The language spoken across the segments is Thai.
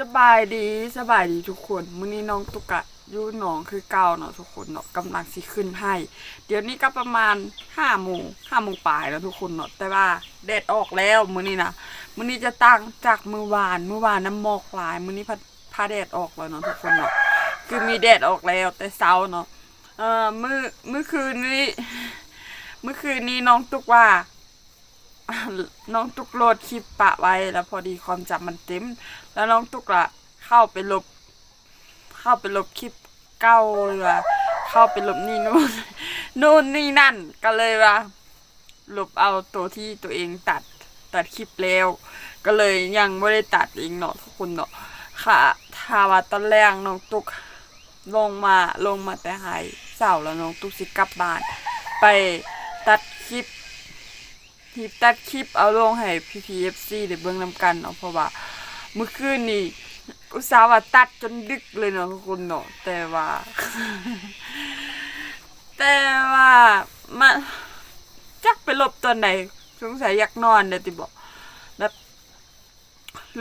สบายดีสบายดีทุกคนมื้อนี้น้องตุกะอยู่หนองคือเก่าเนาะทุกคนเนาะกำลังสิขึ้นให้ เดี๋ยวนี้ก็ประมาณห้าโมงห้าโมงปลายแล้วทุกคนเนาะแต่ว่าแดดออกแล้วมื้อนี้นะมื้อนี้จะตั้งจากมื้อวานมื้อวานน้ำหมอกหลายมื้อนี้พาพาแดดออกแล้วเนาะทุกคนเนาะคือมีแดดออกแล้วแต่เช้าเนาะเอ่อมื้อมื้อคืนนี้ เมื่อคืนนี้น้องตุกว่า น้องตุกโหลดคลิปปะไว้แล้วพอดีความจำมันเต็ม แล้วน้องตุกละเข้าไปลบ เข้าไปลบคลิปเก้าเลยว่าเข้าไปลบนี่นู่นนู่นนี่นั่นก็เลยว่าลบเอาตัวที่ตัวเองตัดตัดคลิปแล้ว ก็เลยยังไม่ได้ตัดเองเนาะทุกคนเนาะค่ะถ้าว่าตอนแรกน้องตุกลงมาลงมาแต่หายเสาร์แล้วน้องตุกสิกลับบ้าน ไปตัด คลิปทีตัดคลิปเอาลงให้พีพีเอฟซีได้เบิ่งนำกันเนาะเพราะว่าเมื่อคืนนี่อุตส่าห์ว่าตัดจนดึกเลยเนาะทุกคนเนาะแต่ว่า แต่ว่ามันจักไปลบตอนไหนสงสัยอยากนอนเดี๋ยติบอกแบบ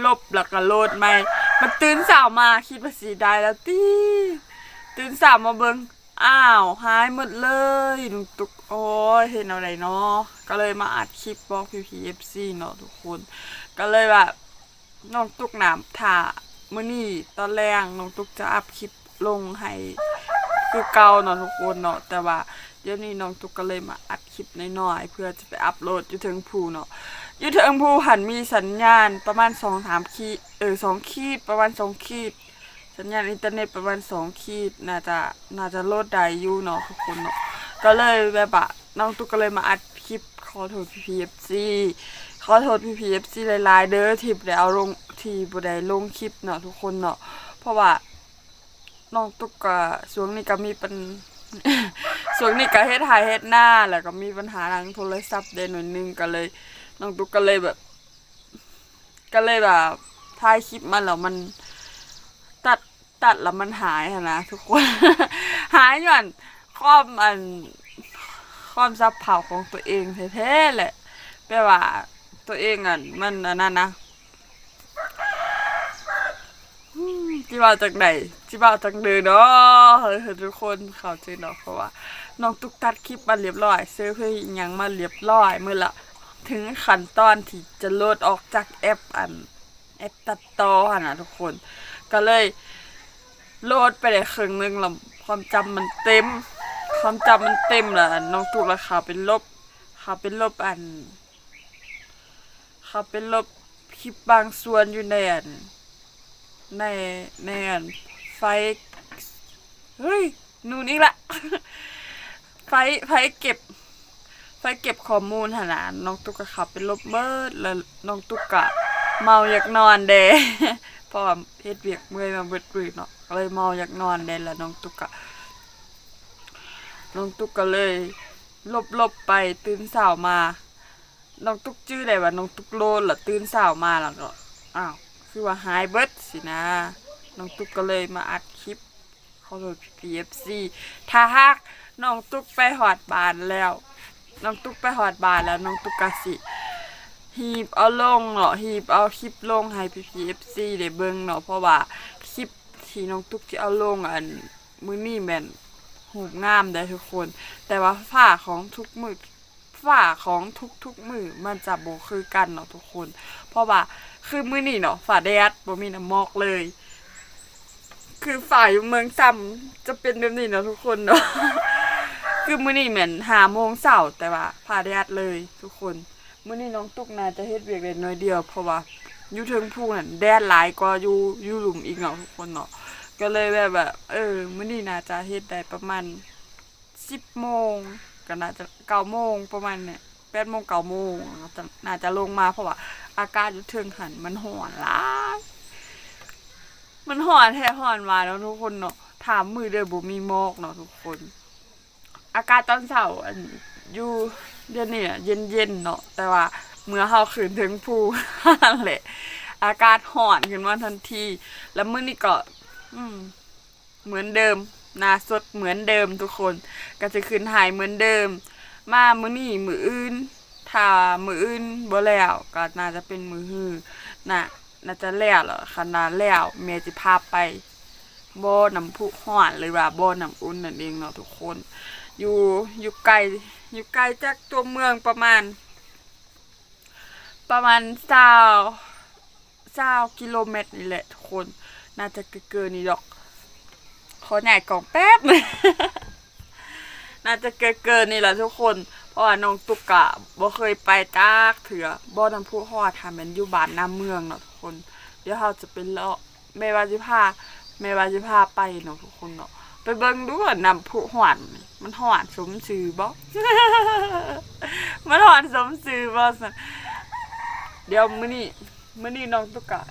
ลบแล้วก็โหลดใหม่มันตื่นสาวมาคิดว่าสีได้แล้วตีตื่นสาวมาเบิ่ง อ้าวหายหมดเลยลุงตุกโอ้ยเห็นอะไรเนาะก็เลยมาอัดคลิปบอกพีพีเอฟซีเนาะทุกคน ก็เลยแบบน้องตุกน้ำถ่ามื้อนี้ตอนแรกน้องตุกจะอัพคลิปลงให้คือเก่าเนาะทุกคนเนาะแต่ว่าเดี๋ยวนี้น้องตุกก็เลยมาอัดคลิปน้อยๆเพื่อจะไปอัพโหลดยู่ถึงภูเนาะยู่ถึงภูหันมีสัญญาณประมาณสองสามขีดเออสองขีดประมาณสองขีด สัญญาณอินเทอร์เน็ตประมาณสองขีดน่าจะน่าจะโลดได้อยู่เนาะทุกคนเนาะก็เลยแบบว่าน้องตุกก็เลยมาอัดคลิปขอโทษพีพีเอฟซีขอโทษพีพีเอฟซีหลายๆเด้อที่บ่ได้เอาลงที่บ่ได้ลงคลิปเนาะทุกคนเนาะเพราะว่าน้องตุ๊กก็ช่วงนี้ก็มีปัญช่วงนี้ก็เฮ็ดหายเฮ็ดหน้าแล้วก็มีปัญหาทางโทรศัพท์เดนหน่อยนึงก็เลยน้องตุกก็เลยแบบ ก็เลยแบบถ่ายคลิปมาแล้วมัน ตัดแล้วมันหายนะทุกคน หายย้อนความอันความซับเผาของตัวเองแท้ๆแหละแปลว่า ตัวเองอะมันอันนั้นนะจิบ่าวจากไหนจิบ่าวจากเดินเนาะเฮ้ยทุกคนเข้าใจเนาะเพราะว่าน้องตุกตัดคลิปมาเรียบร้อยเซอร์เพลย์อิหยังมาเรียบร้อยเมื่อละถึงขั้นตอนที่จะโหลดออกจากแอปอันแอปตัดต่อหั่นนะทุกคน ก็เลย โหลดไปได้ครึ่งหนึงแล้วความจำมันเต็ม ความจำมันเต็มแล้วน้องตุกราคาเป็นลบเขาเป็นลบอันเขาเป็นลบคลิปบางส่วนอยู่ในอันในในอันไฟเฮ้ยนู่นอีกละไฟไฟเก็บ ไฟเก็บข้อมูลหนนาน้องตุ๊กกะขับเป็นลบเบิดแล้วน้องตุ๊กกะเมาอยากนอนเดเพราะว่าเพศเวียกเมื่อยมาเบิดปืนเนาะเลยเมาอยากนอนเดแล้วน้องตุ๊กกะน้องตุ๊กก็เลยลบลบไปตื่นสาวมา น้องตุ๊กชื่ออะไรวะน้องตุ๊กโลนเหรอตื่นสาวมาแล้วก็อ้าวคือว่าหายเบิดสินะ น้องตุ๊กก็เลยมาอัดคลิปขอโทษพีเอฟซีถ้าหากน้องตุ๊กไปหอดบานแล้ว น้องตุ๊กไปหอดบานแล้วน้องตุ๊กกะสิ ฮีบเอาลงเนาะฮีบเอาคลิปลงให้พีพีเอฟซีได้เบิ่งเนาะเพราะว่าคลิปที่น้องตุ๊กที่เอาลงอันมือนี้แม่นหูงามได้ทุกคน แต่ว่าฝ้าของทุกมือฝ้าของทุกๆมือมันจะบ่คือกันเนาะทุกคน เพราะว่าคือมือนี้เนาะฝ่าแดดบ่มีน้ำมอกเลย คือฝ่ายเมืองซ้ำจะเป็นแบบนี้เนาะทุกคนเนาะคือมือนี้เหมือนหาโมงเช้าแต่ว่าฝ่าแดดเลยทุกคน มื้อนี้น้องตุกนาจะเฮ็ดเวียกได้น้อยเดียว เพราะว่าอยู่เทิงภูนั่นแดดหลายกว่าอยู่อยู่หลุมอีกเนาะทุกคนเนาะก็เลยแบบแบบเออมื้อนี้น่าจะเฮ็ดได้ประมาณ10โมงก็น่าจะ9โมงประมาณเนี่ย8โมง9โมงน่าจะลงมาเพราะว่าอากาศอยู่เทิงหันมันหอนหลายมันหอนแท้หอนมาแล้วทุกคนเนาะถามมือเด้อบ่มีหมอกเนาะทุกคน อากาศตอนเช้าอันอยู่ เดือนนี้อะเย็นๆเนาะแต่ว่าเมื่อเฮาขึ้นถึงภูแหละ อากาศหอนขึ้นมาทันที แล้วมื้อนี้ก็เหมือนเดิมนาสดเหมือนเดิมทุกคน ก็จะขึ้นหายเหมือนเดิม มามื้อนี้มืออื่นถ้ามืออื่นบ่แล้วก็น่าจะเป็นมือฮือน่ะน่าจะแล้วเหรอคณะแล้วเมจิพาไปบ่อน้ำพุห้อนหรือว่าบ่อน้ำอุ่นนั่นเองเนาะทุกคน อยู่อยู่ไกล อยู่ไกลจากตัวเมืองประมาณ ประมาณเศร้าเศร้ากิโลเมตรนี่แหละทุกคน น่าจะเกินนี่ดอก ขอใหญ่กล่องแป๊บ น่าจะเกินเกินนี่แหละทุกคน เพราะว่าน้องตุกกะบ่เคยไปจากเถือบ่อน้ำพุฮอดทำเป็นอยู่บ้านน้ำเมืองเนาะทุกคน เดี๋ยวเราจะเป็นเลาะแม่ว่าสิพาแม่ว่าสิพาไปเนาะทุกคนเนาะ ไปเบิ่งดูว่าน้ำพุหวานมันหวานสมชื่อบ่มันหวานสมชื่อบ่ซั่นเดี๋ยวมื้อนี้มื้อนี้น้องตุกกะ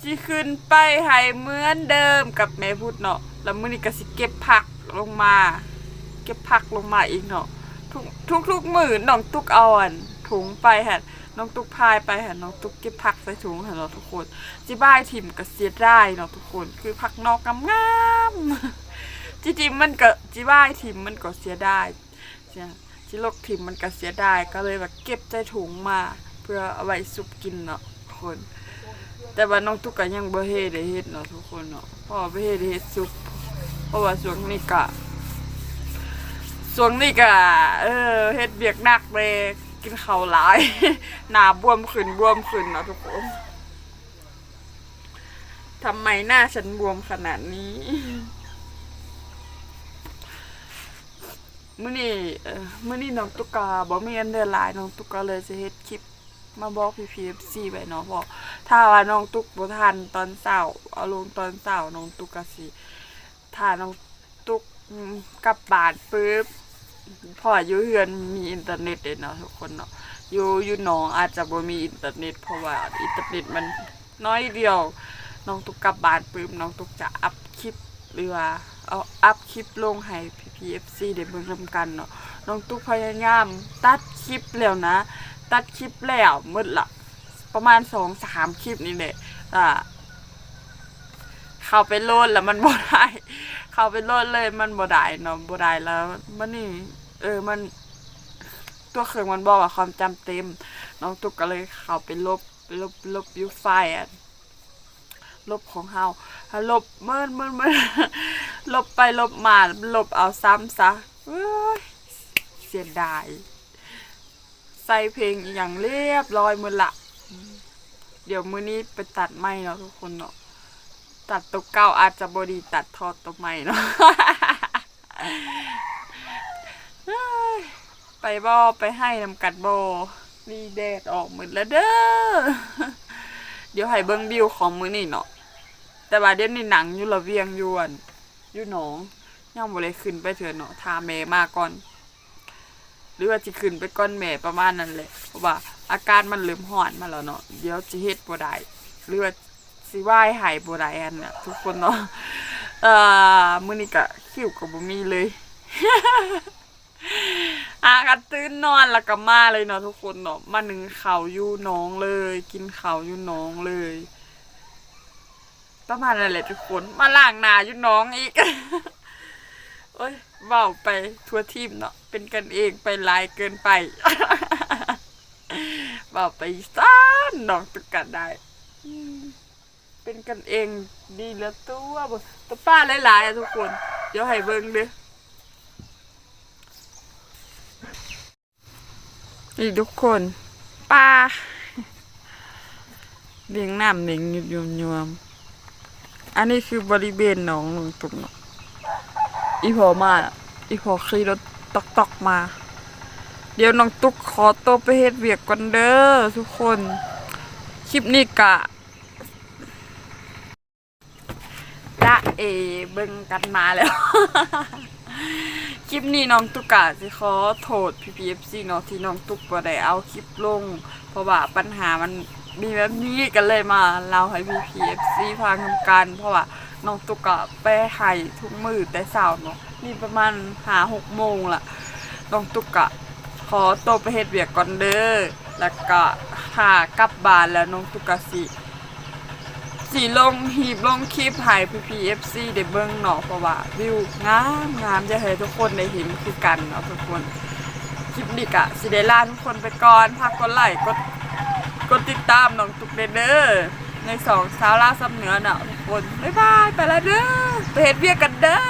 สิขึ้นไปให้เหมือนเดิมกับแม่พูดเนาะแล้วมื้อนี้ก็สิเก็บผักลงมา เก็บผักลงมาอีกเนาะทุกทุกมื้อน้องตุกเอาอันถุงไปหั่น น้องตุ๊กพายไปหั่นน้องตุ๊กเก็บผักใส่ถุงหั่นเนาะทุกคนจิบ้ายถิ่มก็เสียได้เนาะทุกคนคือผักนอกงามๆจริงๆมันก็จิบ้ายถิ่มมันก็เสียได้เสียจิลกถิ่มมันก็เสียได้ก็เลยแบบเก็บใส่ถุงมา เพื่อเอาไว้ซุปกินเนาะทุกคน แต่ว่าน้องตุกก็ยังบ่เฮ็ดได้เฮ็ดเนาะทุกคนเนาะเพราะว่าบ่เฮ็ดได้เฮ็ดซุปเพราะว่าช่วงนี้ก็ช่วงนี้ก็เออเฮ็ดเบียกหนักเลย กินข้าวหลาย หน้าบวมขึ้นบวมขึ้นนะทุกคนทำไมหน้าฉันบวมขนาดนี้มื้อนี้เอ่มื้อนี้น้องตุ๊กตาบ่มีอันเดอร์ไลน์น้องตุ๊กก็เลยสิเฮ็ดคลิปมาบอกพี่พีเอฟซีไว้เนาะเพราะถ้าว่าน้องตุ๊กบ่ทันตอนเช้าเอาลงตอนเช้าน้องตุ๊กก็สิถ้าน้องตุ๊กกลับบ้านปึ๊บ พออยู่เฮือนมีอินเทอร์เน็ตเด้เนาะทุกคนเนาะอยู่อยู่หนองอาจจะบ่มีอินเทอร์เน็ต เพราะว่าอินเทอร์เน็ตมันน้อยเดียวน้องตุ๊กกลับบ้านปึ๊บน้องตุ๊กจะอัพคลิปหรือว่าเอาอัพคลิปลงให้พีพีเอฟซีได้เบิ่งนํกันเนาะน้องตุ๊กพยายาม ตัดคลิปแล้วนะ ตัดคลิปแล้วหมดละประมาณสองสามคลิปนี่แหละอ่าเข้าไปโลดแล้วมันบ่ได้ เข้าไปโหลดเลยมันบ่ได้เนาะบ่ได้แล้วมันนี่ เออมัน ตัวเครื่องมันบอกว่าความจำเต็ม น้องตุกก็เลยเข้าไปลบไปลบลบยูไฟล์อะลบของเฮาถ้ลบเมินเมินเมินลบไปลบมาลบเอาซ้ำซะเสียดาย ใส่เพลงอย่างเรียบร้อยมือละ เดี๋ยวมือนี้ไปตัดไม้เนาะทุกคนเนาะ ตัดตัวเก่าอาจจะบดีตัดทอดตัวใหม่เนาะไปบอไปให้นำกัดบอมีแดดออกหมดแล้วเด้อ เดี๋ยวให้เบิ้งวิวของมือนี้เนาะ แต่ว่าเดี๋ยวนี้หนังอยู่ระเวียงยวนอยู่หนองยังบ่ได้ขึ้นไปเถือะเนาะทาแม่มาก่อน หรือว่าจะขึ้นไปก้อนแม่ประมาณนั้นแหละเพราะว่า อาการมันเริ่มห่อนมาแล้วเนาะ เดี๋ยวจะเฮ็ดบ่ได้หรือว่า สิว่ายหายบ่ได้อันน่ะทุกคนเนาะเอ่อมื้อนี้ก็คิวก็บ่มีเลยอากันตื่นนอนแล้วก็มาเลยเนาะทุกคนเนาะมาหนึ่งเขาอยู่น้องเลย กินเขาอยู่น้องเลยประมาณนั้นแหละทุกคนมาล้างหนาอยู่น้องอีกโอ้ยเว้าไปทั่วทีมเนาะเป็นกันเองไปหลายเกินไปเว้าไปซ่านน้องตุกกันได้ เป็นกันเองดีแล้วตัวบ่ตัวป้าหลายๆอะทุกคน เดี๋ยวให้เบิ่งเด้อนี่ทุกคนป้าเลี้ยงน้ำเลี้ยงยุบยวมยวมๆอันนี้คือบริเวณหนองหลวงตุกอีพอมาอีพอขี่รถตอกตอกๆมา เดี๋ยวน้องตุ๊กขอตัวไปเฮ็ดเวียกก่อนเด้อทุกคน คลิปนี้กะละ เอเบิ่งกันมาแล้ว คลิปนี้น้องตุ๊กกะสิขอโทษพี่พีเอฟซีเนาะที่น้องตุ๊กบ่ได้เอาคลิปลง เพราะว่าปัญหามันมีแบบนี้กันเลยมาเล่าให้พี่พีเอฟซีฟังกัน เพราะว่าน้องตุ๊กกะไปให้ทุกมือแต่เช้าเนาะมีประมาณหาหกโมงละน้องตุ๊กกะขอตัวไปเฮ็ดเวียกก่อนเด้อแล้วก็หากลับบ้านแล้วน้องตุ๊กกะสิ สีลงหีบลงคลิปหายพีพีเอฟซีเดเบิ้งเนาะเพราะว่าวิวงามงามจะให้ทุกคนได้เห็นคือกันเนาะทุกคนคลิปนี้กะสิเดล่าทุกคนไปก่อนพักกดไลค์กดกดติดตามน้องตุกเด้อเดอร์ในสองสาวลาซับเหนือเนาะทุกคนบ๊ายบายไปแล้วเด้อไปเห็นเวียกันเด้อ